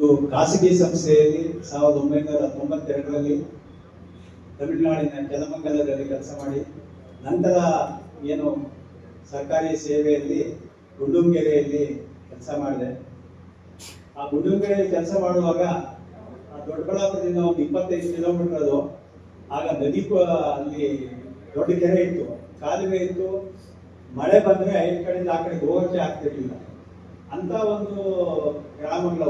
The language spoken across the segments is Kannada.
ಇದು ಖಾಸಗಿ ಸಂಸ್ಥೆಯಲ್ಲಿ ಸಾವಿರದ ಒಂಬೈನೂರ ತೊಂಬತ್ತೆರಡರಲ್ಲಿ ತಮಿಳುನಾಡಿನ ಜಲಮಂಗಲದಲ್ಲಿ ಕೆಲಸ ಮಾಡಿ, ನಂತರ ಏನು ಸರ್ಕಾರಿ ಸೇವೆಯಲ್ಲಿ ಗುಂಡುಂಗೆರೆಯಲ್ಲಿ ಕೆಲಸ ಮಾಡಿದೆ. ಆ ಗುಂಡುಂಗೆರೆಯಲ್ಲಿ ಕೆಲಸ ಮಾಡುವಾಗ ಆ ದೊಡ್ಡಬಳ್ಳಾಪುರದಿಂದ ಒಂದು ಇಪ್ಪತ್ತೈದು ಕಿಲೋಮೀಟರ್ ಅದು, ಆಗ ನದಿ ಅಲ್ಲಿ ದೊಡ್ಡ ಕೆರೆ ಇತ್ತು. ಕಾಲುವೆ ಇತ್ತು. ಮಳೆ ಬಂದರೆ ಐದು ಕಡೆಯಿಂದ ಆ ಕಡೆಗೆ ಹೋಗೋಕ್ಕೆ ಆಗ್ತಿರ್ಲಿಲ್ಲ. ಅಂತ ಒಂದು ಗ್ರಾಮಗಳವು ಆ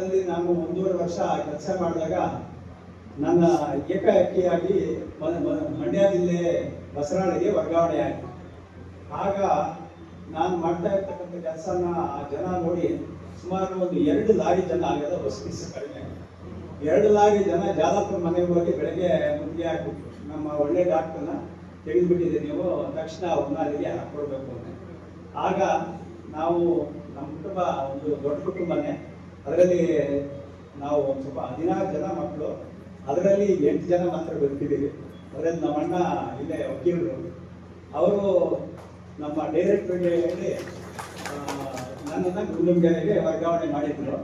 ಗ್ರಾಮಗಳಲ್ಲಿ ನಾನು ಒಂದೂವರೆ ವರ್ಷ ಕೆಲಸ ಮಾಡಿದಾಗ ನನ್ನ ಏಕಾಏಕಿಯಾಗಿ ಮಂಡ್ಯ ಜಿಲ್ಲೆ ಬಸರಾಳಿಗೆ ವರ್ಗಾವಣೆ ಆಯಿತು. ಆಗ ನಾನು ಮಾಡ್ತಾ ಇರ್ತಕ್ಕಂಥ ಕೆಲಸನ ಆ ಜನ ನೋಡಿ ಸುಮಾರು ಒಂದು ಎರಡು ಲಾರಿ ಜನ ಆಗದ ಹೊಸ ಕಡಿಮೆ ಎರಡು ಲಾರಿ ಜನ ಜಾಲಪುರ ಮನೆಗೆ ಹೋಗಿ ಬೆಳಗ್ಗೆ ಮುಂದೆ ಹಾಕ್ಬಿಟ್ಟು ನಮ್ಮ ಒಳ್ಳೆ ಡಾಕ್ಟರ್ನ ತೆಗೆದುಬಿಟ್ಟಿದೆ ನೀವು, ತಕ್ಷಣ ಅವ್ರನ್ನ ಅಲ್ಲಿಗೆ ಹಾಕ್ಕೊಡ್ಬೇಕು ಅಂತ. ಆಗ ನಾವು ನಮ್ಮ ಕುಟುಂಬ, ಒಂದು ದೊಡ್ಡ ಕುಟುಂಬನೇ ಅದರಲ್ಲಿ ನಾವು ಒಂದು ಸ್ವಲ್ಪ ಹದಿನಾರು ಜನ ಮಕ್ಕಳು ಅದರಲ್ಲಿ ಎಂಟು ಜನ ಮಾತ್ರ ಬರ್ತಿದ್ದೀವಿ. ಅದರಲ್ಲಿ ನಮ್ಮ ಅಣ್ಣ ಇಲ್ಲೇ ವಕೀಲರು. ಅವರು ನಮ್ಮ ಡೈರೆಕ್ಟ್ರಿಗೆ ಹೇಳಿ ನನ್ನನ್ನು ಗುಂಡುಂಗೆರೆಗೆ ವರ್ಗಾವಣೆ ಮಾಡಿದ್ರು.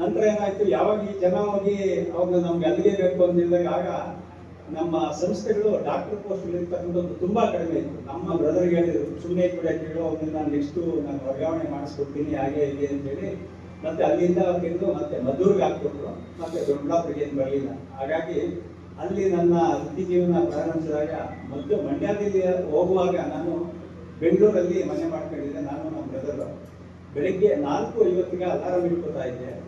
ನಂತರ ಏನಾಯಿತು, ಯಾವಾಗ ಈ ಜನ ಹೋಗಿ ಅವ್ರನ್ನ ನಮ್ಗೆ ಅಲ್ಲಿಗೆ ಬೇಕು ಅಂದಿದ್ದಾಗ ನಮ್ಮ ಸಂಸ್ಥೆಗಳು ಡಾಕ್ಟರ್ ಪೋಸ್ಟ್ ಇರ್ತಕ್ಕಂಥದ್ದು ತುಂಬಾ ಕಡಿಮೆ ಇತ್ತು. ನಮ್ಮ ಬ್ರದರ್ಗೆ ಹೇಳಿದ್ರು ಸುಮ್ಮನೆ ಕೂಡ ಕೇಳೋ ಅವ್ರನ್ನ ನಾನು ನೆಕ್ಸ್ಟು ನಾನು ವರ್ಗಾವಣೆ ಮಾಡಿಸ್ಕೊಡ್ತೀನಿ, ಹಾಗೆ ಹೀಗೆ ಅಂತೇಳಿ ಮತ್ತೆ ಅಲ್ಲಿಂದ ತೆಗೆದು ಮತ್ತೆ ಮದ್ದೂರ್ಗೆ ಹಾಕ್ಬಿಟ್ರು. ಮತ್ತೆ ದೊಡ್ಡಬಳ್ಳಾಪುರಿಗೆ ಏನು ಬರಲಿಲ್ಲ. ಹಾಗಾಗಿ ಅಲ್ಲಿ ನನ್ನ ವೃತ್ತಿ ಜೀವನ ಪ್ರಾರಂಭಿಸಿದಾಗ ಮತ್ತು ಮಂಡ್ಯದಲ್ಲಿ ಹೋಗುವಾಗ ನಾನು ಬೆಂಗಳೂರಲ್ಲಿ ಮನೆ ಮಾಡ್ಕೊಂಡಿದ್ದೆ. ನಾನು ನಮ್ಮ ಬ್ರದರ್ ಬೆಳಿಗ್ಗೆ ನಾಲ್ಕು ಐವತ್ತಿಗೆ ಅಲಾರಾಮ್ ಇಟ್ಕೋತಾ ಇದ್ದೆ.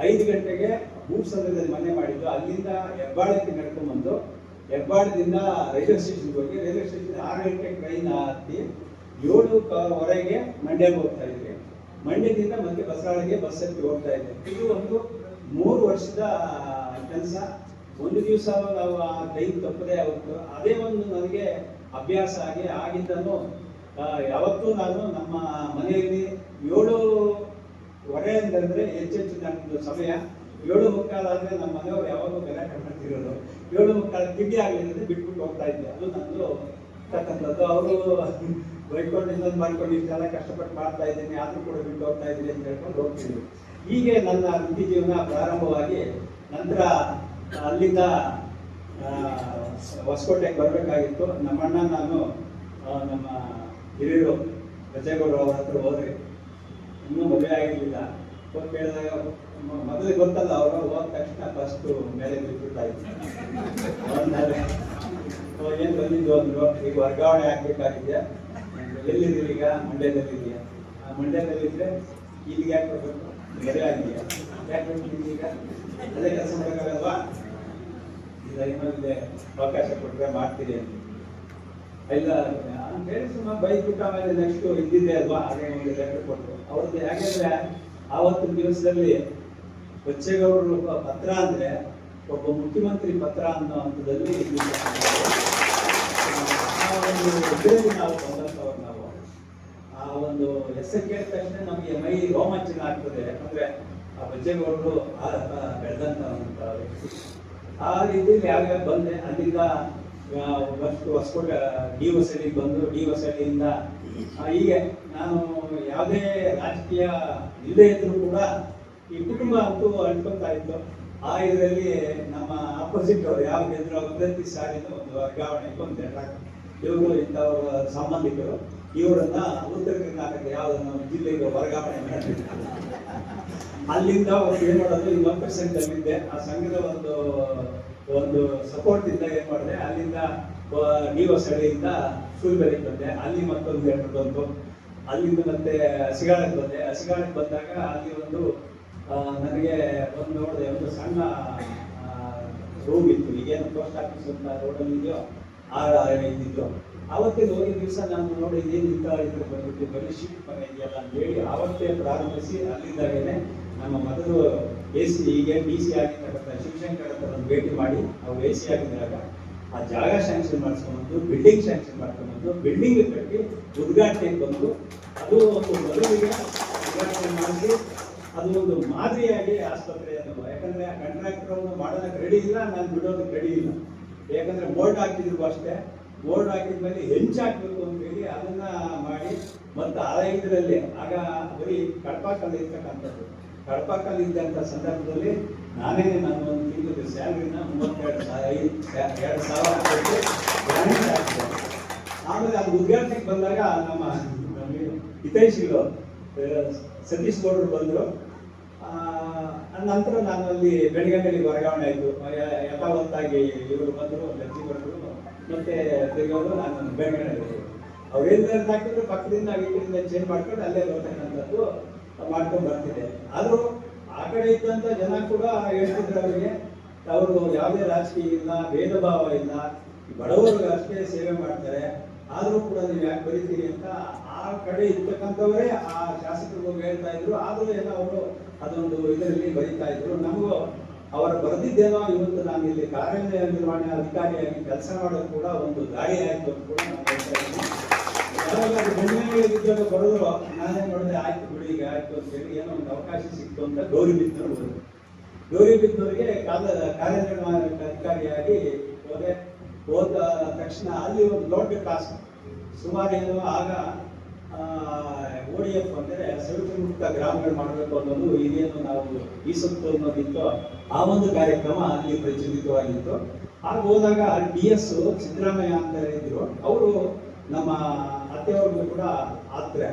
ಐದು ಗಂಟೆಗೆ ಭೂಸಂದ್ರದಲ್ಲಿ ಮನೆ ಮಾಡಿದ್ದು. ಅಲ್ಲಿಂದ ಹೆಬ್ಬಾಳಕ್ಕೆ ನಡ್ಕೊಂಡ್ಬಂದು ಹೆಬ್ಬಾಳದಿಂದ ರೈಲ್ವೆ ಸ್ಟೇಷನ್ಗೆ ಹೋಗಿ ರೈಲ್ವೆ ಸ್ಟೇಷನ್ ಆರು ಗಂಟೆಗೆ ಟ್ರೈನ್ ಹತ್ತಿ ಏಳು ಕ- ವರೆಗೆ ಮಂಡ್ಯಕ್ಕೆ ಹೋಗ್ತಾ ಇದ್ವಿ ಮಂಡ್ಯದಿಂದ ಮತ್ತೆ ಬಸರಾಳಿಗೆ ಬಸ್ ಹತ್ತಿ ಹೋಗ್ತಾ ಇದ್ದೆ ಇದು ಒಂದು ಮೂರು ವರ್ಷದ ಕೆಲಸ. ಒಂದು ದಿವಸ ನಾವು ಆ ಕೈ ತಪ್ಪದೆ ಅವತ್ತು ಅದೇ ಒಂದು ನನಗೆ ಅಭ್ಯಾಸ ಆಗಿ ಆಗಿದ್ದನ್ನು ಯಾವತ್ತೂ ನಾನು ನಮ್ಮ ಮನೆಯಲ್ಲಿ ಏಳು ಹೊರೆ ಅಂತಂದ್ರೆ ಹೆಚ್ಚೆಚ್ಚು ನನ್ನದು ಸಮಯ. ಏಳು ಮುಕ್ಕಾಲಾದ್ರೆ ನಮ್ಮ ಮನೆಯವರು ಯಾವಾಗಲೂ ಬೆಲೆ ಮಾಡ್ತಿರೋದು ಏಳು ಮುಕ್ಕಾಲ ತಿಂಡಿ ಆಗಲಿಲ್ಲ ಬಿಟ್ಬಿಟ್ಟು ಹೋಗ್ತಾ ಇದ್ದೆ. ಅದು ನಂದು ತಕ್ಕಂಥದ್ದು. ಅವರು ಬೈಕೊಂಡು ಇನ್ನೊಂದು ಮಾಡ್ಕೊಂಡು ಇಷ್ಟೆಲ್ಲ ಕಷ್ಟಪಟ್ಟು ಮಾಡ್ತಾ ಇದ್ದೀನಿ, ಆದರೂ ಕೂಡ ಬಿಟ್ಟು ಹೋಗ್ತಾ ಇದ್ದೀನಿ ಅಂತ ಹೇಳ್ಕೊಂಡು ಹೋಗ್ತಿದ್ವಿ. ಹೀಗೆ ನನ್ನ ವೃತ್ತಿ ಜೀವನ ಪ್ರಾರಂಭವಾಗಿ ನಂತರ ಅಲ್ಲಿಂದ ಹೊಸಕೋಟೆಗೆ ಬರಬೇಕಾಗಿತ್ತು. ನಮ್ಮಣ್ಣ ನಾನು ನಮ್ಮ ಹಿರಿಯರು, ಗಜೇಗೌಡರು ಅವ್ರ ಹತ್ರ ಹೋದ್ರಿ ಇನ್ನೂ ಮದುವೆ ಆಗಿರ್ಲಿಲ್ಲ. ಹೋಗಿ ಕೇಳಿದಾಗ ಮೊದಲಿಗೆ ಗೊತ್ತಲ್ಲ, ಅವರು ಹೋದ ತಕ್ಷಣ ಫಸ್ಟ್ ಮೇಲೆ ಆಮೇಲೆ ಅವ್ರು ಏನ್ ಬಂದಿದ್ದು? ಅಂದರು. ಈಗ ವರ್ಗಾವಣೆ ಆಗ್ಬೇಕಾಗಿದೆ. ಎಲ್ಲಿದ್ದೀರಿ ಈಗ ಮಂಡ್ಯದಲ್ಲಿ ಇದೆಯಾ ಮಂಡ್ಯದಲ್ಲಿ ಇದ್ರೆ ಇಲ್ಲಿಗೆ ಯಾಕೆ ಬರ್ಬೇಕು? ಮದುವೆ ಆಗಿದೆಯಾ? ಯಾಕೆ ಈಗ ಅದೇ ಕೆಲಸ ಮಾಡೋಕ್ಕಾಗಲ್ವಾ? ಇನ್ನೊಂದೇ ಅವಕಾಶ ಕೊಟ್ಟರೆ ಮಾಡ್ತೀರಿ ಅಂತ. ಇಲ್ಲ ಅಂತ ಹೇಳಿ ಸುಮ್ಮನೆ ಬೈದ್ಬಿಟ್ಟು ಆಮೇಲೆ ನೆಕ್ಸ್ಟ್ ಇದ್ದಿದೆ ಅಲ್ವಾ? ಹಾಗೆ ಲೆಟರ್ ಕೊಟ್ಟರು ಅವ್ರದ್ದು ಯಾಕೆಂದ್ರೆ ಆವತ್ತು ದಿವಸದಲ್ಲಿ ಬಚ್ಚೇಗೌಡರು ಪತ್ರ ಅಂದ್ರೆ, ಒಬ್ಬ ಮುಖ್ಯಮಂತ್ರಿ ಪತ್ರ ಅನ್ನೋ ಹಂತದಲ್ಲಿ. ಆ ಒಂದು ಇದರಲ್ಲಿ ನಾವು ಬಂದಂಥವ್ರು ನಾವು ಆ ಒಂದು ಹೆಸರು ಕೇಳಿದ ತಕ್ಷಣ ನಮಗೆ ಮೈ ರೋಮಾಂಚನ ಆಗ್ತದೆ. ಯಾಕಂದ್ರೆ ಆ ಬಚ್ಚೇಗೌಡರು ಬೆಳೆದಂತ ವ್ಯಕ್ತಿ ಆ ರೀತಿಯಲ್ಲಿ ಯಾವ್ಯಾವ ಬಂದೆ ಅಲ್ಲಿಂದ ಹೊಸಕೋಟೆ ಡಿ ಹೊಸಳ್ಳಿಗೆ ಬಂದು ಡಿ ಆ, ಹೀಗೆ ನಾನು ಯಾವುದೇ ರಾಜಕೀಯ ಇಲ್ಲದೆ ಇದ್ರೂ ಕೂಡ ಈ ಕುಟುಂಬ ಅಂತೂ ಅಂಟ್ಕೊತಾ ಇತ್ತು. ಆ ಇದರಲ್ಲಿ ನಮ್ಮ ಅಪೋಸಿಟ್ ಅವರು ಯಾವ ಗೆದ್ರು ಪ್ರತಿ ಸಾರಿನೂ ಒಂದು ವರ್ಗಾವಣೆ ಬಂದೆ. ಇವರು ಇಂಥವ್ರ ಸಂಬಂಧಿಕರು, ಇವರನ್ನ ಉತ್ತರ ಕರ್ನಾಟಕ ಯಾವುದನ್ನು ಜಿಲ್ಲೆಗೆ ವರ್ಗಾವಣೆ ಮಾಡಿ ಅಲ್ಲಿಂದ ಅವ್ರು ಏನ್ ಮಾಡೋದು ಇನ್ನೊಂದು ಪರ್ಸೆಂಟ್ ಅಲ್ಲಿದ್ದೆ ಆ ಸಂಘದ ಒಂದು ಒಂದು ಸಪೋರ್ಟ್ ಇಂದ ಏನ್ ಮಾಡಿದೆ, ಅಲ್ಲಿಂದ ಡಿ ಸಡೆಯಿಂದ ಸೂರ್ಯಬೆಲೆಗೆ ಬಂದೆ. ಅಲ್ಲಿ ಮತ್ತೊಂದು ಎರಡು ಬಂತು. ಅಲ್ಲಿಂದ ಮತ್ತೆ ಸಿಗಾಳಕ್ಕೆ ಬಂದೆ. ಸಿಗಾಳಕ್ಕೆ ಬಂದಾಗ ಅಲ್ಲಿ ಒಂದು ನನಗೆ ಒಂದು ನೋಡಿದೆ, ಒಂದು ಸಣ್ಣ ರೂಮ್ ಇತ್ತು. ಈಗೇನು ಪೋಸ್ಟ್ ಆಫೀಸ್ ಅಂತ ರೋಡಲ್ಲಿ ಇದೆಯೋ ಇದ್ದಿದ್ದು ಅವತ್ತಿನ ಹೋಗಿದ ದಿವಸ ನಾನು ನೋಡಿ ಏನು ಇಂತ ಇದ್ರೆ ಬಂದ್ಬಿಟ್ಟು ಬರೀ ಶಿಫ್ಟ್ ಮನೆ ಇದೆಯಲ್ಲ ಅಂತ ಹೇಳಿ ಆವತ್ತೇ ಪ್ರಾರಂಭಿಸಿ ಅಲ್ಲಿದ್ದಾಗೇನೆ ನಮ್ಮ ಮೊದಲು ಎ ಸಿ ಈಗ ಡಿ ಸಿ ಆಗಿರ್ತಕ್ಕಂಥ ಶಿವಶಂಕರ್ ಹತ್ರ ಒಂದು ಭೇಟಿ ಮಾಡಿ ಅವ್ರು ಎ ಸಿ ಆಗಿದ್ದಾಗ ಆ ಜಾಗ ಸ್ಯಾಂಕ್ಷನ್ ಮಾಡಿಸ್ಕೊಂಡು ಬಿಲ್ಡಿಂಗ್ ಸ್ಯಾಂಕ್ಷನ್ ಮಾಡ್ಕೊಂಡು ಬಿಲ್ಡಿಂಗ್ ಕಟ್ಟಿ ಉದ್ಘಾಟನೆಗೆ ಬಂದು ಅದು ಒಂದು ಮದುವೆಗೆ ಉದ್ಘಾಟನೆ ಮಾಡಿಸಿ, ಅದು ಒಂದು ಮಾದರಿಯಾಗಿ ಆಸ್ಪತ್ರೆ ಅನ್ನೋದು ಯಾಕಂದ್ರೆ ಕಾಂಟ್ರಾಕ್ಟರ್ ಮಾಡೋದಕ್ಕೆ ರೆಡಿ ಇಲ್ಲ, ನಾನು ಬಿಡೋದಕ್ಕೆ ರೆಡಿ ಇಲ್ಲ. ಯಾಕಂದ್ರೆ ಬೋರ್ಡ್ ಹಾಕಿದ್ರು ಅಷ್ಟೇ. ಬೋರ್ಡ್ ಹಾಕಿದ್ಮೇಲೆ ಹೆಂಚು ಹಾಕ್ಬೇಕು ಅಂತ ಹೇಳಿ ಅದನ್ನ ಮಾಡಿ ಮತ್ತೆ ಆ ಇದರಲ್ಲಿ ಆಗ ಬರೀ ಕಡಪಾಕಲ್ಲಿ ಕಲ್ಲು ಇರ್ತಕ್ಕಂಥದ್ದು. ಕಡಪಾಕಲ್ಲಿ ಕಲ್ಲು ಇದ್ದಂಥ ಸಂದರ್ಭದಲ್ಲಿ ನಾನೇ ನಾನು ಒಂದು ತಿಂಗಳ ಸ್ಯಾಲ್ರಿನ ಮೂವತ್ತೆರಡು ಸಾವಿರ ಎರಡು ಸಾವಿರ ಕೊಟ್ಟು ಹಾಕಿದೆ ಆಮೇಲೆ ಅದು ಉದ್ಘಾಟನೆಗೆ ಬಂದಾಗ ನಮ್ಮ ಹಿತೈಷಿಗಳು ಸತೀಶ್ ಗೌಡರು ಬಂದರು. ನಂತರ ನಾನು ಅಲ್ಲಿ ಬೆಳಗಾವಿಯಲ್ಲಿ ವರ್ಗಾವಣೆ ಆಯಿತು. ಯಥಾವತ್ತಾಗಿ ಇವರು ಬಂದರು ಲಕ್ಷ್ಮೀವರರು ಮತ್ತೆ ತೆಗೆಯೋರು ನಾನು ಬೆಳಗಾವಿ ಅವ್ರೇನು ಹಾಕಿದ್ರು ಪಕ್ಕದಿಂದ ಇದರಿಂದ ಚೇಂಜ್ ಮಾಡ್ಕೊಂಡು ಅಲ್ಲೇ ಬರ್ತಕ್ಕಂಥದ್ದು ಮಾಡ್ಕೊಂಡು ಬರ್ತಿದ್ದೆ. ಆದರೂ ಆ ಕಡೆ ಇದ್ದಂಥ ಜನ ಕೂಡ ಹೇಳ್ತಿದ್ರು ಅವರಿಗೆ, ಅವರು ಯಾವುದೇ ರಾಜಕೀಯ ಇಲ್ಲ ಭೇದ ಭಾವ ಇಲ್ಲ. ಬಡವರು ಅಷ್ಟೇ ಸೇವೆ ಮಾಡ್ತಾರೆ. ಆದರೂ ಕೂಡ ನೀವು ಯಾಕೆ ಬರೀತೀರಿ? ಅಂತ ಆ ಕಡೆ ಇರ್ತಕ್ಕಂಥವರೇ ಆ ಶಾಸಕರು ಹೇಳ್ತಾ ಇದ್ರು. ಆದರೂ ಎಲ್ಲ ಅವರು ಅದೊಂದು ಇದರಲ್ಲಿ ಬರೀತಾ ಇದ್ರು. ನಮಗೂ ಅವರು ಬರೆದಿದ್ದೇನೋ ಇವತ್ತು ನಾನು ಇಲ್ಲಿ ಕಾರ್ಯನಿರ್ವಹಣೆ ಅಧಿಕಾರಿಯಾಗಿ ಕೆಲಸ ಮಾಡೋದು ಕೂಡ ಒಂದು ದಾರಿ ಆಯಿತು ಅಂತ ಕೂಡ ನಾನು ಹೇಳ್ತಾ ಇದ್ದೀನಿ. ಉದ್ಯೋಗ ಬರೋದು ನಾನೇ ನೋಡಿದೆ, ಆಯ್ತು ಬಿಡಿ, ಈಗ ಆಯ್ತು ಅಂತ ಹೇಳಿ ಏನೋ ಒಂದು ಅವಕಾಶ ಸಿಕ್ತು ಅಂತ ಗೌರಿ ಬಿದ್ದರು ಗೌರಿ ಬಿದ್ದವರಿಗೆ ಕಾಲ, ಕಾರ್ಯನಿರ್ವಹಣೆ ಅಧಿಕಾರಿಯಾಗಿ ಹೋದೆ. ಹೋದ ತಕ್ಷಣ ಅಲ್ಲಿ ಒಂದು ದೊಡ್ಡ ಟಾಸ್ಕ್ ಸುಮಾರು ಏನು ಆಗ ಓ ಡಿ ಎಫ್ ಅಂದರೆ ಮುಕ್ತ ಗ್ರಾಮಗಳು ಮಾಡಬೇಕು ಅನ್ನೋದು ಇದೇನು ನಾವು ಈ ಸುತ್ತು ಅನ್ನೋದಿತ್ತು ಆ ಒಂದು ಕಾರ್ಯಕ್ರಮ ಅಲ್ಲಿ ಪ್ರಚಲಿತವಾಗಿತ್ತು ಆಗ ಹೋದಾಗ ಡಿ ಎಸ್ ಸಿದ್ದರಾಮಯ್ಯ ಅಂತ ಇದ್ರು. ಅವರು ನಮ್ಮ ಅತ್ತೆಯವ್ರಿಗೂ ಕೂಡ ಆತ್ರೆ.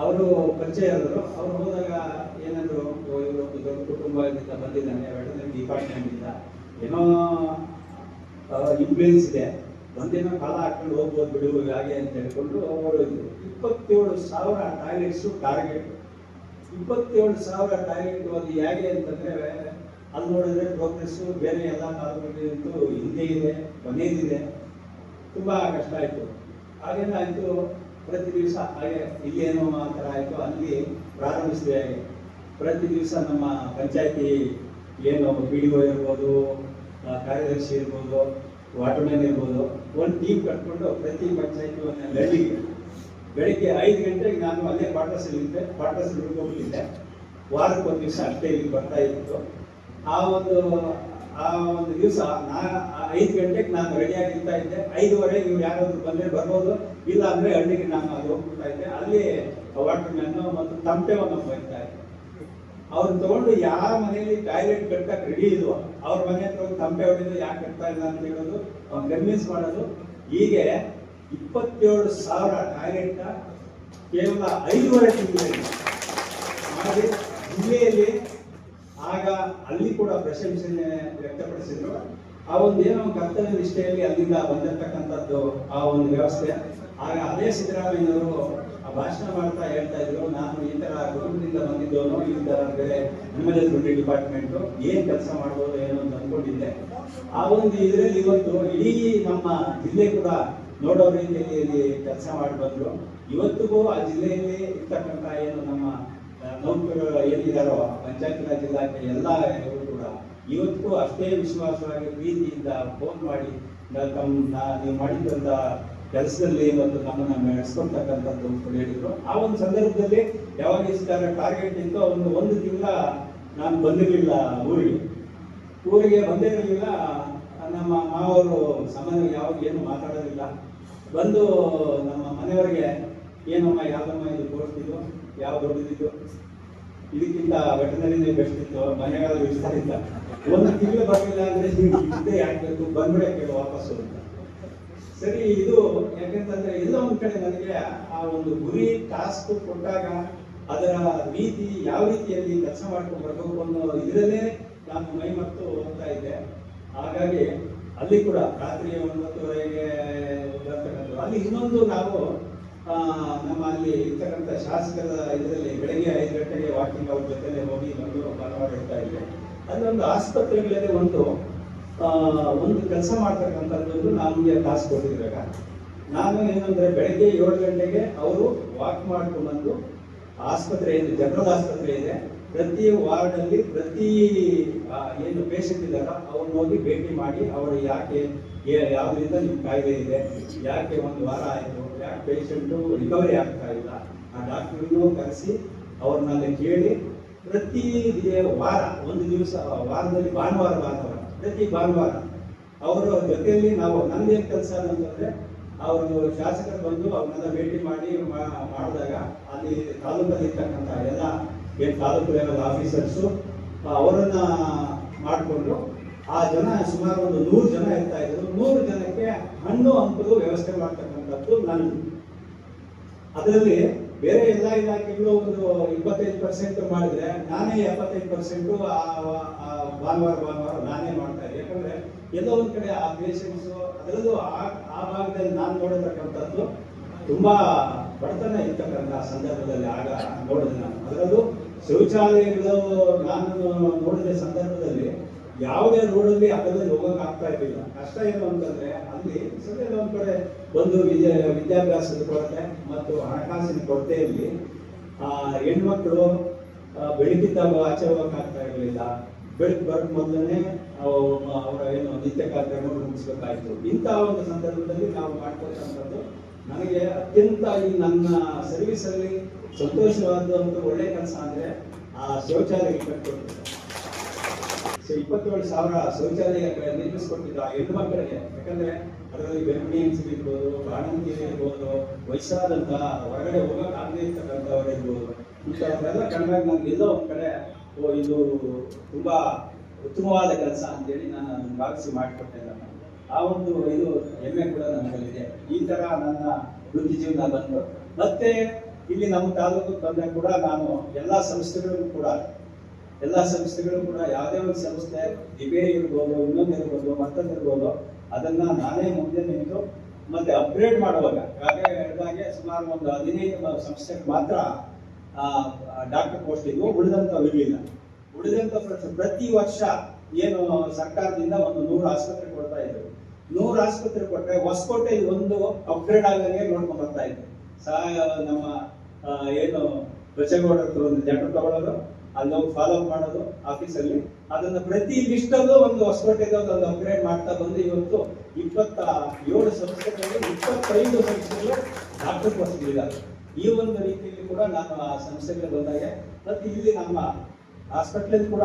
ಅವರು ಪರಿಚಯ ಇದ್ರು ಅವ್ರು ಹೋದಾಗ ಏನಂದ್ರು ಇವರು ಒಂದು ದೊಡ್ಡ ಕುಟುಂಬದಿಂದ ಬಂದಿದ್ದಾನೆ ಡಿಪಾರ್ಟ್ಮೆಂಟ್ ಡಿಪಾರ್ಟ್ಮೆಂಟಿಂದ ಏನೋ ಇನ್ಫ್ಲೂಯೆನ್ಸ್ ಇದೆ. ಒಂದಿನ ಕಾಲ ಹಾಕೊಂಡು ಹೋಗ್ಬೋದು ಬಿಡು ಹಾಗೆ ಅಂತ ಹೇಳ್ಕೊಂಡು ಅವರು ಇಪ್ಪತ್ತೇಳು ಸಾವಿರ ಟಾಯ್ಲೆಟ್ಸು ಟಾರ್ಗೆಟ್. ಇಪ್ಪತ್ತೇಳು ಸಾವಿರ ಟಾಯ್ಲೆಟ್ ಅದು ಹೇಗೆ ಅಂತಂದ್ರೆ ಅಲ್ಲಿ ನೋಡಿದ್ರೆ ಪ್ರೋಗ್ರೆಸ್ಸು ಬೇರೆ ಎಲ್ಲ ತಾಲೂಕಿಗಿಂತೂ ಹಿಂದೆ ಇದೆ ಕೊನೆಯದಿದೆ ತುಂಬಾ ಕಷ್ಟ ಆಯ್ತು. ಹಾಗೇನಾಯಿತು ಪ್ರತಿ ದಿವಸ ಹಾಗೆ ಇಲ್ಲೇನೋ ಆ ಥರ ಆಯ್ತು, ಅಲ್ಲಿ ಪ್ರಾರಂಭಿಸಿದೆ ಹಾಗೆ. ಪ್ರತಿ ದಿವಸ ನಮ್ಮ ಪಂಚಾಯತಿ ಏನು ಪಿ ಡಿ ಒ ಇರ್ಬೋದು ಕಾರ್ಯದರ್ಶಿ ಇರ್ಬೋದು ವಾಟರ್ಮ್ಯಾನ್ ಇರ್ಬೋದು. ಒಂದು ಟೀಮ್ ಕಟ್ಕೊಂಡು ಪ್ರತಿ ಪಂಚಾಯತಿ ಒಂದು ಹಳ್ಳಿಗೆ. ಬೆಳಿಗ್ಗೆ ಐದು ಗಂಟೆಗೆ ನಾನು ಅಲ್ಲೇ ಕ್ವಾರ್ಟರ್ಸಲ್ಲಿದ್ದೆ ಪಾಟಸ್ ಹೋಗ್ಲಿದ್ದೆ ವಾರಕ್ಕೆ ಒಂದು ದಿವಸ ಅಷ್ಟೇ ಇಲ್ಲಿ ಬರ್ತಾ ಇತ್ತು. ಆ ಒಂದು ಆ ಒಂದು ದಿವಸ ನಾ ಐದು ಗಂಟೆಗೆ ನಾನು ರೆಡಿಯಾಗಿ ಇರ್ತಾ ಇದ್ದೆ. ಐದುವರೆ ನೀವು ಯಾರಾದರೂ ಬಂದ್ರೆ ಬರ್ಬೋದು. ಇಲ್ಲ ಅಂದ್ರೆ ಹಳ್ಳಿಗೆ ನಾನು ಅಲ್ಲಿ ಹೋಗ್ಬಿಡ್ತಾ ಇದ್ದೆ. ಅಲ್ಲಿ ವಾಟರ್ ಮ್ಯಾನ್ ಮತ್ತು ಒಮ್ಮೆ ಹೋಗ್ತಾ ಇದ್ದೆ. ಅವ್ರನ್ನ ತಗೊಂಡು ಯಾರ ಮನೆಯಲ್ಲಿ ಟಾಯ್ಲೆಟ್ ಕಟ್ಟಕ್ ರೆಡಿ ಇಲ್ವೋ ಅವ್ರ ಮನೆ ಹತ್ರ ಹೋಗಿ ತಂಪೆ ಹೊಡೆದು ಯಾಕೆ ಕಟ್ತಾ ಇಲ್ಲ ಅಂತ ಹೇಳೋದು, ಅವ್ನು ಕನ್ವಿನ್ಸ್ ಮಾಡೋದು. ಹೀಗೆ ಇಪ್ಪತ್ತೇಳು ಸಾವಿರ ಟಾಯ್ಲೆಟ್ ಕೇವಲ ಐದೂವರೆ ತಿಂಗಳಲ್ಲಿ ಮಾಡಿ ಜಿಲ್ಲೆಯಲ್ಲಿ ಆಗ ಅಲ್ಲಿ ಕೂಡ ಪ್ರಶಂಸನೆ ವ್ಯಕ್ತಪಡಿಸಿದ್ರು. ಆ ಒಂದು ಏನೋ ಕರ್ತವ್ಯ ನಿಷ್ಠೆಯಲ್ಲಿ ಅಲ್ಲಿಂದ ಬಂದಿರತಕ್ಕಂಥದ್ದು ಆ ಒಂದು ವ್ಯವಸ್ಥೆ. ಆಗ ಅದೇ ಸಿದ್ದರಾಮಯ್ಯನವರು ಆ ಭಾಷಣ ಮಾಡ್ತಾ ಹೇಳ್ತಾ ಇದ್ರು. ನಾನು ಈ ತರ ಕುಟುಂಬದಿಂದ ಬಂದಿದ್ದವನು ಈ ತರ ಬೇರೆ ಅನಿಮಲ್ ಡಿಪಾರ್ಟ್ಮೆಂಟ್ ಏನ್ ಕೆಲಸ ಮಾಡ್ಬೋದು ಏನು ಅಂತ ಅನ್ಕೊಂಡಿದ್ದೆ. ಆ ಒಂದು ಇದರಲ್ಲಿ ಇವತ್ತು ಇಡೀ ನಮ್ಮ ಜಿಲ್ಲೆ ಕೂಡ ನೋಡೋ ರೀತಿಯಲ್ಲಿ ಕೆಲಸ ಮಾಡಿ ಬಂದ್ರು. ಇವತ್ತಿಗೂ ಆ ಜಿಲ್ಲೆಯಲ್ಲಿ ಇರ್ತಕ್ಕಂಥ ಏನು ನಮ್ಮ ನೌಕರರು ಏನಿದಾರೋ ಪಂಚಾಯತ್ ರಾಜ್ ಇಲಾಖೆ ಎಲ್ಲ ಕೂಡ ಇವತ್ತಿಗೂ ಅಷ್ಟೇ ವಿಶ್ವಾಸವಾಗಿ ಪ್ರೀತಿಯಿಂದ ಫೋನ್ ಮಾಡಿ ತಮ್ಮ ನೀವು ಮಾಡಿದಂತ ಕೆಲಸದಲ್ಲಿ ಒಂದು ನಮ್ಮನ್ನ ಅಂತ ಹೇಳಿದ್ರು. ಆ ಒಂದು ಸಂದರ್ಭದಲ್ಲಿ ಯಾವಾಗ ಇಷ್ಟಾರ ಟಾರ್ಗೆಟ್ ಇತ್ತು ಒಂದು ಒಂದು ತಿಂಗಳ ನಾನು ಬಂದಿರಲಿಲ್ಲ ಊರಿಗೆ. ಊರಿಗೆ ಬಂದಿರಲಿಲ್ಲ ನಮ್ಮ ಮಾವರು ಸಮಾನ ಯಾವಾಗ ಏನು ಮಾತಾಡೋದಿಲ್ಲ. ಬಂದು ನಮ್ಮ ಮನೆಯವರಿಗೆ, ಏನಮ್ಮ, ಯಾವ್ದಮ್ಮ ಇದು ತೋರಿಸ್ತಿದ್ರು ಯಾವ ದೊಡ್ಡದಿದ್ದು ಇದಕ್ಕಿಂತ ವೆಟನರಿನೇ ಬೆಸ್ಟ್ ಇತ್ತು. ವಿಸ್ತಾರ ಇಲ್ಲ ಒಂದು ತಿಂಗಳು ಬರಲಿಲ್ಲ ಅಂದ್ರೆ ನೀವು ಇದ್ದೇ ಯಾಕಬೇಕು ಬಂದ್ಬಿಡೆ ಕೇಳು ವಾಪಸ್ಸು ಅಂತ. ಸರಿ, ಇದು ಯಾಕೆಂತಂದ್ರೆ ಎಲ್ಲ ಒಂದ್ ಕಡೆ ನನಗೆ ಆ ಒಂದು ಗುರಿ ಟಾಸ್ಕ್ ಕೊಟ್ಟಾಗ ಅದರ ರೀತಿ ಯಾವ ರೀತಿಯಲ್ಲಿ ಕೆಲಸ ಮಾಡ್ಕೊಂಡು ಬರಬೇಕು ಅನ್ನೋ ಇದರಲ್ಲೇ ನಾನು ಮೈ ಮತ್ತು ಹೋಗ್ತಾ ಇದ್ದೆ. ಹಾಗಾಗಿ ಅಲ್ಲಿ ಕೂಡ ರಾತ್ರಿ ಒಂಬತ್ತುವರೆಗೆ ಬರ್ತಕ್ಕಂಥದ್ದು. ಅಲ್ಲಿ ಇನ್ನೊಂದು ನಾವು ನಮ್ಮ ಅಲ್ಲಿ ಇರ್ತಕ್ಕಂಥ ಶಾಸಕರ ಇದರಲ್ಲಿ ಬೆಳಗ್ಗೆ ಐದು ಗಂಟೆಗೆ ವಾಕಿಂಗ್ ಅವ್ರ ಜೊತೆಲೆ ಹೋಗಿ ಬಂದು ಭಾನುವಾರ ಇದ್ದೆ. ಅಲ್ಲೊಂದು ಆಸ್ಪತ್ರೆಗಳಲ್ಲಿ ಒಂದು ಒಂದು ಕೆಲಸ ಮಾಡ್ತಕ್ಕಂಥದ್ದು ನಮಗೆ ಕ್ಲಾಸ್ ಕೊಟ್ಟಿದ್ರಾಗ. ನಾನು ಏನಂದ್ರೆ ಬೆಳಗ್ಗೆ ಏಳು ಗಂಟೆಗೆ ಅವರು ವಾಕ್ ಮಾಡ್ಕೊಂಡು ಬಂದು ಆಸ್ಪತ್ರೆ ಏನು ಜನರಲ್ ಆಸ್ಪತ್ರೆ ಇದೆ. ಪ್ರತಿ ವಾರ್ಡಲ್ಲಿ ಪ್ರತಿ ಏನು ಪೇಷಂಟ್ ಇದ್ದಾರೋ ಅವ್ರನ್ನ ಹೋಗಿ ಭೇಟಿ ಮಾಡಿ ಅವರು ಯಾಕೆ ಯಾವ್ದ್ರಿಂದ ನಿಮ್ ಕಾಯಿಲೆ ಇದೆ, ಯಾಕೆ ಒಂದು ವಾರ ಆಯಿತು, ಯಾಕೆ ಪೇಷಂಟು ರಿಕವರಿ ಆಗ್ತಾ ಇಲ್ಲ, ಆ ಡಾಕ್ಟ್ರನ್ನು ಕರೆಸಿ ಅವ್ರನ್ನೆಲ್ಲ ಕೇಳಿ ಪ್ರತಿ ವಾರ, ಒಂದು ದಿವಸ, ವಾರದಲ್ಲಿ ಭಾನುವಾರ ಭಾನುವಾರ ಪ್ರತಿ ಭಾನುವಾರ ಅವರ ಜೊತೆಯಲ್ಲಿ ನಾವು ನಂದೇನು ಕೆಲಸ ಅಂತಂದ್ರೆ ಅವರು ಶಾಸಕರು ಬಂದು ಅವ್ರನ್ನೆಲ್ಲ ಭೇಟಿ ಮಾಡಿ ಮಾಡಿದಾಗ ಅಲ್ಲಿ ತಾಲೂಕಲ್ಲಿ ಇರ್ತಕ್ಕಂಥ ಎಲ್ಲ ಏನು ತಾಲೂಕು ಲೆವೆಲ್ ಆಫೀಸರ್ಸು ಅವರನ್ನ ಮಾಡಿಕೊಂಡು ಆ ಜನ ಸುಮಾರು ಒಂದು ನೂರು ಜನ ಇರ್ತಾ ಇದ್ರು ನೂರು ಜನಕ್ಕೆ ಹಣ್ಣು ಹಂಪಲು ವ್ಯವಸ್ಥೆ ಮಾಡ್ತಕ್ಕಂಥದ್ದು ನಾನು ಅದರಲ್ಲಿ ಬೇರೆ ಎಲ್ಲ ಇಲಾಖೆಗಳು ಒಂದು ಇಪ್ಪತ್ತೈದು ಪರ್ಸೆಂಟ್ ಮಾಡಿದ್ರೆ ನಾನೇ ಎಪ್ಪತ್ತೈದು ಪರ್ಸೆಂಟು ಭಾನುವಾರ ಭಾನುವಾರ ನಾನೇ ಮಾಡ್ತಾ ಇದ್ದೆ. ಯಾಕಂದ್ರೆ ಎಲ್ಲೋ ಒಂದ್ ಕಡೆ ಆ ಪೇಷಂಟ್ಸು ಅದರಲ್ಲೂ ಆ ಆ ಭಾಗದಲ್ಲಿ ನಾನು ನೋಡಿರ್ತಕ್ಕಂಥದ್ದು ತುಂಬಾ ಬಡತನ ಇರ್ತಕ್ಕಂಥ ಸಂದರ್ಭದಲ್ಲಿ ಆಗ ನೋಡಿದೆ ನಾನು. ಅದರಲ್ಲೂ ಶೌಚಾಲಯಗಳು ನಾನು ನೋಡಿದ ಸಂದರ್ಭದಲ್ಲಿ ಯಾವುದೇ ರೋಡಲ್ಲಿ ಅದರಲ್ಲಿ ಹೋಗಕ್ಕೆ ಆಗ್ತಾ ಇರಲಿಲ್ಲ. ಕಷ್ಟ ಏನು ಅಂತಂದ್ರೆ ಅಲ್ಲಿ ಸದ್ಯ ಒಂದ್ ಕಡೆ ಬಂದು ವಿದ್ಯಾ ವಿದ್ಯಾಭ್ಯಾಸದ ಕೊರತೆ ಮತ್ತು ಹಣಕಾಸಿನ ಕೊರತೆಯಲ್ಲಿ ಆ ಹೆಣ್ಮಕ್ಳು ಆ, ಬೆಳಗಿದ್ದಾಗ ಆಚೆ ಹೋಗಕ್ ಆಗ್ತಾ ಇರಲಿಲ್ಲ. ಬೆಳಗ್ಗೆ ಬರಕ್ ಮೊದಲನೇ ಅವರ ಏನು ನಿತ್ಯ ಕಾರ್ಯಕ್ರಮಗಳು ಮುಗಿಸ್ಬೇಕಾಯ್ತು. ಇಂತಹ ಒಂದು ಸಂದರ್ಭದಲ್ಲಿ ನಾವು ಮಾಡ್ಕೊಳ್ತಕ್ಕಂಥದ್ದು ನನಗೆ ಅತ್ಯಂತ ಈ ನನ್ನ ಸರ್ವಿಸಲ್ಲಿ ಸಂತೋಷವಾದ ಒಂದು ಒಳ್ಳೆ ಕೆಲಸ ಅಂದ್ರೆ ಆ ಶೌಚಾಲಯ ಕಟ್ಕೊಡ್ತಾರೆ ಸೊ ಇಪ್ಪತ್ತೇಳು ಸಾವಿರ ಶೌಚಾಲಯ ನಿರ್ಮಿಸಿಕೊಟ್ಟಿದ್ದು ಆ ಹೆಣ್ಣು ಮಕ್ಕಳಿಗೆ. ಯಾಕಂದ್ರೆ ಅದರಲ್ಲಿ ಗರ್ಭಿಣಿ ಇರ್ಬೋದು ಬಾಣಂತಿಯರು ಇರ್ಬೋದು ವಯಸ್ಸಾದಂತಹ ಹೊರಗಡೆ ಹೋಗಕ್ಕೆ ಆಗದೆ ಇರ್ತಕ್ಕಂಥವ್ರು ಇರ್ಬೋದು. ಇಂಥವ್ರೆಲ್ಲ ಕಂಡಾಗ ನಮ್ಗೆ ಎಲ್ಲೋ ಒಂದ್ ಕಡೆ, ಓ, ಇದು ತುಂಬಾ ಉತ್ತಮವಾದ ಕೆಲಸ ಅಂತೇಳಿ ನಾನು ಅದನ್ನು ಭಾವಿಸಿ ಮಾಡಿಕೊಟ್ಟೆ ನಾನು ಆ ಒಂದು ಇದು ಹೆಮ್ಮೆ ಕೂಡ ನನಗಲ್ಲಿದೆ ಈ ತರ ನನ್ನ ವೃತ್ತಿ ಜೀವನ ಬಂದು ಮತ್ತೆ ಇಲ್ಲಿ ನಮ್ಮ ತಾಲೂಕು ಬಂದಾಗ ಕೂಡ ನಾನು ಎಲ್ಲಾ ಸಂಸ್ಥೆಗಳಿಗೂ ಕೂಡ ಎಲ್ಲ ಸಂಸ್ಥೆಗಳು ಕೂಡ ಯಾವುದೇ ಒಂದು ಸಂಸ್ಥೆ ರಿಪೇರಿ ಇರ್ಬೋದು, ಇನ್ನೊಂದು ಇರ್ಬೋದು, ಮತ್ತೊಂದು ಇರ್ಬೋದು, ಅದನ್ನ ನಾನೇ ಮುಂದೆ ನಿಂತು ಮತ್ತೆ ಅಪ್ಗ್ರೇಡ್ ಮಾಡುವಾಗ ಹಾಗೆ ಹೇಳಿದಾಗೆ ಸುಮಾರು ಒಂದು ಹದಿನೈದು ಸಂಸ್ಥೆಗೆ ಮಾತ್ರ ಡಾಕ್ಟರ್ ಪೋಸ್ಟಿಂಗು ಉಳಿದಂಥವು ಇರಲಿಲ್ಲ ಉಳಿದಂಥ ಪ್ರ- ಪ್ರತಿ ವರ್ಷ ಏನು ಸರ್ಕಾರದಿಂದ ಒಂದು ನೂರು ಆಸ್ಪತ್ರೆ ಕೊಡ್ತಾ ಇದ್ರು. ನೂರು ಆಸ್ಪತ್ರೆ ಕೊಟ್ಟರೆ ಹೊಸಕೋಟೆ ಒಂದು ಅಪ್ಗ್ರೇಡ್ ಆಗಂಗೆ ನೋಡ್ಕೊಂಡು ಬರ್ತಾ ಇದ್ರು. ಸಹಾಯ ನಮ್ಮ ಏನು ಬಚ್ಚೇಗೌಡ ಒಂದು ಜನರು ತಗೊಳ್ಳೋದು ಅಲ್ಲಿ ಹೋಗಿ ಫಾಲೋ ಮಾಡೋದು ಆಫೀಸಲ್ಲಿ ಅದನ್ನ ಪ್ರತಿ ಲಿಸ್ಟಲ್ಲೂ ಒಂದು ಹೊಸಕೋಟೆಗೆ ಒಂದು ಅಪ್ಗ್ರೇಡ್ ಮಾಡ್ತಾ ಬಂದು ಇವತ್ತು ಇಪ್ಪತ್ತ ಏಳು ಸಂಸ್ಥೆಗಳಲ್ಲಿ ಇಪ್ಪತ್ತೈದು ಸಂಸ್ಥೆಗಳು ಡಾಕ್ಟರ್ ಪೋಸ್ಟ್ಗಳಿದ್ದಾರೆ ಈ ಒಂದು ರೀತಿಯಲ್ಲಿ ಕೂಡ ನಾನು ಆ ಸಂಸ್ಥೆಗಳಿಗೆ ಬಂದಾಗೆ, ಮತ್ತು ಇಲ್ಲಿ ನಮ್ಮ ಹಾಸ್ಪಿಟ್ಲಲ್ಲಿ ಕೂಡ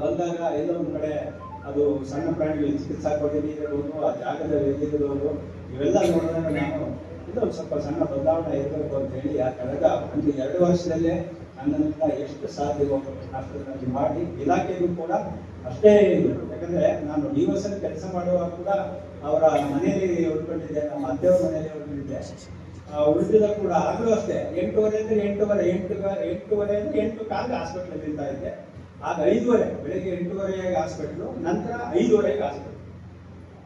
ಬಂದಾಗ ಎಲ್ಲೋ ಒಂದು ಕಡೆ ಅದು ಸಣ್ಣ ಪ್ರಾಣಿಗಳಿಗೆ ಚಿಕಿತ್ಸಾ ಕೊಠಡಿ ಇರಬಹುದು ಆ ಜಾಗದಲ್ಲಿ ಇರ್ಬೋದು ಇವೆಲ್ಲ ನೋಡಿದಾಗ ನಾನು ಇದು ಸ್ವಲ್ಪ ಸಣ್ಣ ಬದಲಾವಣೆ ಇರಬೇಕು ಅಂತ ಹೇಳಿ ಆ ಕಳೆದ ಒಂದು ಎರಡು ವರ್ಷದಲ್ಲೇ ನನ್ನಿಂದ ಎಷ್ಟು ಸಾಧ್ಯವೋ ಅಷ್ಟರಲ್ಲಿ ಮಾಡಿ ಇಲಾಖೆಗೂ ಕೂಡ ಅಷ್ಟೇ ಯಾಕಂದ್ರೆ ನಾನು ಡಿ ಎಸ್ ಕೆಲಸ ಮಾಡುವಾಗ ಕೂಡ ಅವರ ಮನೆಯಲ್ಲಿ ಉಳ್ಕೊಂಡಿದ್ದೆ ನಮ್ಮ ಅತ್ತೆಯವ್ರ ಮನೆಯಲ್ಲಿ ಉಳ್ಕೊಂಡಿದ್ದೆ. ಆ, ಉಳಿದಿದ್ದ ಕೂಡ ಆಗಲೂ ಅಷ್ಟೇ ಎಂಟೂವರೆ ಅಂದ್ರೆ ಎಂಟೂವರೆ ಎಂಟು ಎಂಟೂವರೆ ಅಂದ್ರೆ ಎಂಟು ಕಾಲಿಗೆ ಹಾಸ್ಪಿಟ್ಲ್ ಇರ್ತಾ ಇದ್ದೆ. ಆಗ ಐದುವರೆ ಬೆಳಿಗ್ಗೆ ಎಂಟೂವರೆಗೆ ಹಾಸ್ಪಿಟ್ಲು ನಂತರ ಐದುವರೆಗೆ ಹಾಸ್ಪಿಟ್ಲು.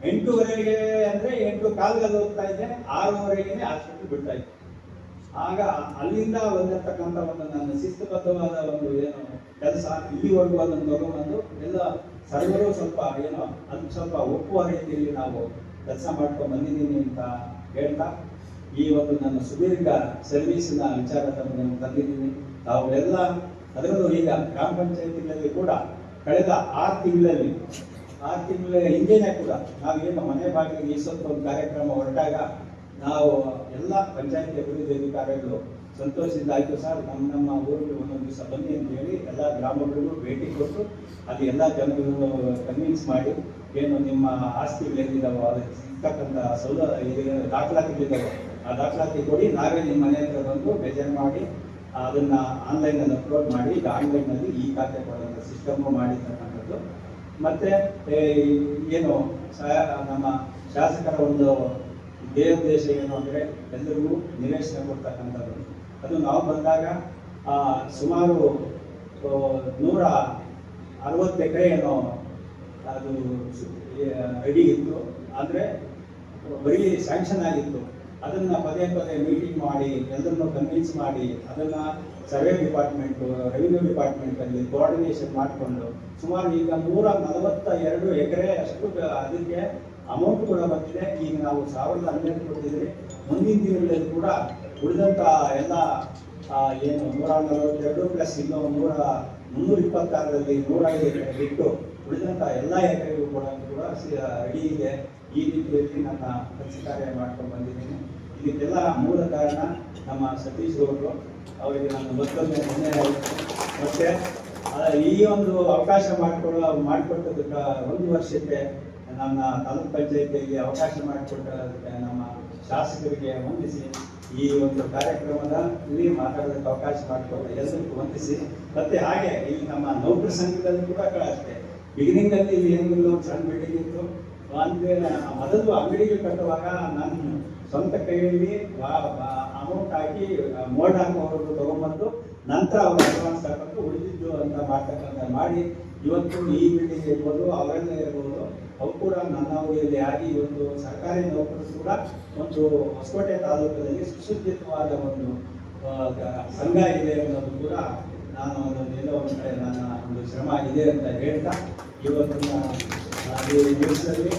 ಎಂಟೂವರೆಗೆ ಅಂದ್ರೆ ಎಂಟು ಕಾಲ್ಗಲ್ಲಿ ಹೋಗ್ತಾ ಇದ್ದೆ ಆರೂವರೆಗೆ ಹಾಸ್ಪಿಟ್ಲ್ ಬಿಡ್ತಾ ಇದ್ದೆ. ಆಗ ಅಲ್ಲಿಂದ ಬಂದಿರತಕ್ಕಂಥ ಒಂದು ನನ್ನ ಶಿಸ್ತುಬದ್ಧವಾದ ಒಂದು ಏನು ಕೆಲಸ ಇಲ್ಲಿವರೆಗೂ ಅದನ್ನು ತಗೊಂಡ್ಬಂದು ಎಲ್ಲ ಸರ್ವರು ಸ್ವಲ್ಪ ಏನೋ ಅದು ಸ್ವಲ್ಪ ಒಪ್ಪುವ ರೀತಿಯಲ್ಲಿ ನಾವು ಕೆಲಸ ಮಾಡ್ಕೊಂಡು ಬಂದಿದ್ದೀನಿ ಅಂತ ಹೇಳ್ತಾ, ಈ ಒಂದು ನನ್ನ ಸುದೀರ್ಘ ಸರ್ವೀಸಿನ ವಿಚಾರ ನಾನು ತಂದಿದ್ದೀನಿ. ತಾವೆಲ್ಲ, ಅದರಲ್ಲೂ ಈಗ ಗ್ರಾಮ ಪಂಚಾಯತಿಗಳಲ್ಲಿ ಕೂಡ ಕಳೆದ ಆರು ತಿಂಗಳಲ್ಲಿ, ಆರು ತಿಂಗಳ ಹಿಂದೆನೇ ಕೂಡ ನಾವೇನು ಮನೆ ಬಾಗಿಲಿಗೆ ಈಸೊತ್ತು ಒಂದು ಕಾರ್ಯಕ್ರಮ ಹೊರಟಾಗ ನಾವು ಎಲ್ಲ ಪಂಚಾಯತಿ ಅಭಿವೃದ್ಧಿ ಅಧಿಕಾರಿಗಳು ಸಂತೋಷದಿಂದ ಆಯ್ತು ಸರ್, ನಮ್ಮ ನಮ್ಮ ಊರಿಗೆ ಒಂದೊಂದು ದಿವಸ ಬನ್ನಿ ಅಂತ ಹೇಳಿ ಎಲ್ಲ ಗ್ರಾಮಗಳಿಗೂ ಭೇಟಿ ಕೊಟ್ಟು ಅಲ್ಲಿ ಎಲ್ಲ ಜನಗಳನ್ನು ಕನ್ವಿನ್ಸ್ ಮಾಡಿ ಏನು ನಿಮ್ಮ ಆಸ್ತಿಗಳೇನಿದಾವೋ ಅದಕ್ಕೆ ಸಿಗ್ತಕ್ಕಂಥ ಸೌಲಭ್ಯ ದಾಖಲಾತಿಗಳಿದ್ದಾವೆ ಆ ದಾಖಲಾತಿ ಕೊಡಿ, ನಾವೇ ನಿಮ್ಮ ಮನೆ ಹತ್ರ ಬಂದು ಬೇಜಾರು ಮಾಡಿ ಅದನ್ನ ಆನ್ಲೈನ್ ಅಲ್ಲಿ ಅಪ್ಲೋಡ್ ಮಾಡಿ, ಈಗ ಆನ್ಲೈನ್ನಲ್ಲಿ ಈ ಖಾತೆ ಕೊಡುವಂತ ಸಿಸ್ಟಮ್ ಮಾಡಿರ್ತಕ್ಕಂಥದ್ದು ಮತ್ತೆ ಏನು ನಮ್ಮ ಶಾಸಕರ ಒಂದು ದೇವೋದ್ದೇಶ ಏನು ಅಂದರೆ ಎಲ್ಲರಿಗೂ ನಿವೇಶನ ಕೊಡ್ತಕ್ಕಂಥದ್ದು. ಅದು ನಾವು ಬಂದಾಗ ಸುಮಾರು ನೂರ ಅರವತ್ತು ಎಕರೆ ಏನೋ ಅದು ರೆಡಿ ಇತ್ತು. ಆದರೆ ಬರೀ ಸ್ಯಾಂಕ್ಷನ್ ಆಗಿತ್ತು. ಅದನ್ನ ಪದೇ ಪದೇ ಮೀಟಿಂಗ್ ಮಾಡಿ, ಎಲ್ಲರನ್ನು ಕನ್ವಿನ್ಸ್ ಮಾಡಿ, ಅದನ್ನ ಸರ್ವೆ ಡಿಪಾರ್ಟ್ಮೆಂಟ್ ರೆವಿನ್ಯೂ ಡಿಪಾರ್ಟ್ಮೆಂಟ್ ಅಲ್ಲಿ ಕೋಆರ್ಡಿನೇಷನ್ ಮಾಡಿಕೊಂಡು, ಸುಮಾರು ಈಗ ನೂರ ನಲವತ್ತ ಎರಡು ಎಕರೆ ಅಷ್ಟು ಅದಕ್ಕೆ ಅಮೌಂಟ್ ಕೂಡ ಬಂದಿದೆ. ಈಗ ನಾವು ಸಾವಿರದ ಹನ್ನೆರಡು ಕೊಟ್ಟಿದ್ದೀವಿ. ಮುಂದಿನ ದಿನಗಳಲ್ಲಿ ಕೂಡ ಉಳಿದಂತ ಎಲ್ಲ ಏನು ನೂರ ನಲವತ್ತೆರಡು ಪ್ಲಸ್ ಇನ್ನೂ ನೂರ, ಮುನ್ನೂರ ಇಪ್ಪತ್ತಾರರಲ್ಲಿ ನೂರ ಐದು ಬಿಟ್ಟು ಉಳಿದಂತ ಎಲ್ಲ ಎಕರೆಗೂ ಕೂಡ ಕೂಡ ರೆಡಿ ಇದೆ. ಈ ರೀತಿಯಲ್ಲಿ ನನ್ನ ಕೆಲಸ ಕಾರ್ಯ ಮಾಡ್ಕೊಂಡು ಬಂದಿದ್ದೀನಿ. ಇದಕ್ಕೆಲ್ಲ ಮೂಲ ಕಾರಣ ನಮ್ಮ ಸತೀಶ್ ಅವರು. ಅವರಿಗೆ ನಾನು ಮತ್ತೊಮ್ಮೆ ಮೊನ್ನೆ ಮತ್ತೆ ಈ ಒಂದು ಅವಕಾಶ ಮಾಡಿಕೊಡೋ ಮಾಡಿಕೊಟ್ಟದಕ್ಕೆ ಒಂದು ವರ್ಷಕ್ಕೆ ನನ್ನ ತಾಲೂಕು ಪಂಚಾಯತಿಯಲ್ಲಿ ಅವಕಾಶ ಮಾಡಿಕೊಟ್ಟದಕ್ಕೆ ನಮ್ಮ ಶಾಸಕರಿಗೆ ವಂದಿಸಿ ಈ ಒಂದು ಕಾರ್ಯಕ್ರಮದ ಇಲ್ಲಿ ಮಾತಾಡೋದಕ್ಕೆ ಅವಕಾಶ ಮಾಡಿಕೊಟ್ಟ ಎಲ್ಲರಿಗೂ ವಂದಿಸಿ, ಮತ್ತೆ ಹಾಗೆ ಇಲ್ಲಿ ನಮ್ಮ ನೌಕರಿ ಸಂಘದಲ್ಲಿ ಕೂಡ ಅಷ್ಟೇ ಬಿಗಿನಿಂಗ್ ಅಲ್ಲಿ ಏನಿಲ್ಲ ಒಂದು ಸಣ್ಣ ಬಿಲ್ಡಿಂಗ್ ಇತ್ತು ಅಂದ್ರೆ ಮೊದಲು ಅಂಗಡಿಗೆ ಕಟ್ಟುವಾಗ ನಾನು ಸ್ವಂತ ಕೈಯಲ್ಲಿ ಅಮೌಂಟ್ ಹಾಕಿ ಮೋಲ್ಡ್ ಹಾಕುವವರು ತಗೊಂಡ್ಬಂದು ನಂತರ ಅವರು ಅಡ್ವಾನ್ಸ್ ಹಾಕೊಂಡು ಉಳಿದಿದ್ದು ಅಂತ ಮಾಡ್ತಕ್ಕಂಥ ಮಾಡಿ, ಇವತ್ತು ಈ ಬಿಲ್ಡಿಂಗ್ ಇರ್ಬೋದು, ಅವರೆಲ್ಲ ಇರ್ಬೋದು ಅವು ಕೂಡ ನನ್ನ ಅವಧಿಯಲ್ಲಿ ಆಗಿ ಒಂದು ಸರ್ಕಾರಿ ನೌಕರರು ಕೂಡ ಒಂದು ಹೊಸಕೋಟೆ ತಾಲೂಕಿನಲ್ಲಿ ಸುಸಜ್ಜಿತವಾದ ಒಂದು ಸಂಘ ಇದೆ ಅನ್ನೋದು ಕೂಡ ನಾನು ಅದನ್ನು ಎಲ್ಲೋ ಒಂದು ಕಡೆ ನನ್ನ ಒಂದು ಶ್ರಮ ಇದೆ ಅಂತ ಹೇಳ್ತಾ ಇವತ್ತಿನ ದಿವಸದಲ್ಲಿ